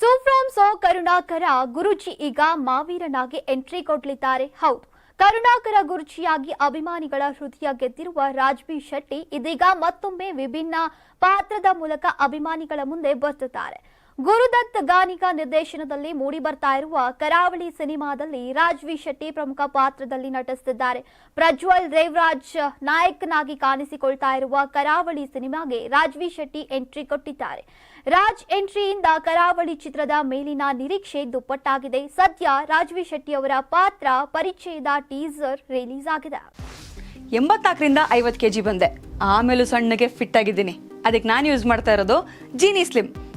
ಸುಫ್ರಾಮ್ so Karunakara Guruji ಈಗ ಮಾವೀರನಾಗಿ entry ಕೊಡಲಿದ್ದಾರೆ. ಹೌದು, ಕರುಣಾಕರ ಗುರುಜಿಯಾಗಿ ಅಭಿಮಾನಿಗಳ ಹೃದಯ ಗೆದ್ದಿರುವ ರಾಜ್ಬಿ ಶೆಟ್ಟಿ ಇದೀಗ ಮತ್ತೊಮ್ಮೆ ವಿಭಿನ್ನ ಪಾತ್ರದ ಮೂಲಕ ಅಭಿಮಾನಿಗಳ ಮುಂದೆ ಬರ್ತಿದ್ದಾರೆ. ಗುರುದತ್ ಗಾನಿಕಾ ನಿರ್ದೇಶನದಲ್ಲಿ ಮೂಡಿ ಬರ್ತಾ ಇರುವ ಕರಾವಳಿ ಸಿನಿಮಾದಲ್ಲಿ ರಾಜ್ವಿ ಶೆಟ್ಟಿ ಪ್ರಮುಖ ಪಾತ್ರದಲ್ಲಿ ನಟಿಸುತ್ತಿದ್ದಾರೆ ಪ್ರಜ್ವಲ್ ದೇವರಾಜ್ ನಾಯಕನಾಗಿ ಕಾಣಿಸಿಕೊಳ್ತಾ ಇರುವ ಕರಾವಳಿ ಸಿನಿಮಾಗೆ ರಾಜ್ವಿ ಶೆಟ್ಟಿ ಎಂಟ್ರಿ ಕೊಟ್ಟಿದ್ದಾರೆ. ರಾಜ್ ಎಂಟ್ರಿಯಿಂದ ಕರಾವಳಿ ಚಿತ್ರದ ಮೇಲಿನ ನಿರೀಕ್ಷೆ ದುಪ್ಪಟ್ಟಾಗಿದೆ. ಸದ್ಯ ರಾಜ್ವಿ ಶೆಟ್ಟಿ ಅವರ ಪಾತ್ರ ಪರಿಚಯದ ಟೀಸರ್ ರಿಲೀಸ್ ಆಗಿದೆ. ಎಂಬತ್ನಾಲ್ಕರಿಂದ ಐವತ್ತು ಕೆಜಿ ಬಂದೆ. ಆಮೇಲೂ ಸಣ್ಣಗೆ ಫಿಟ್ ಆಗಿದ್ದೀನಿ. ಅದಕ್ಕೆ ನಾನು ಯೂಸ್ ಮಾಡ್ತಾ ಇರೋದು ಜೀನಿ ಸ್ಲಿಮ್.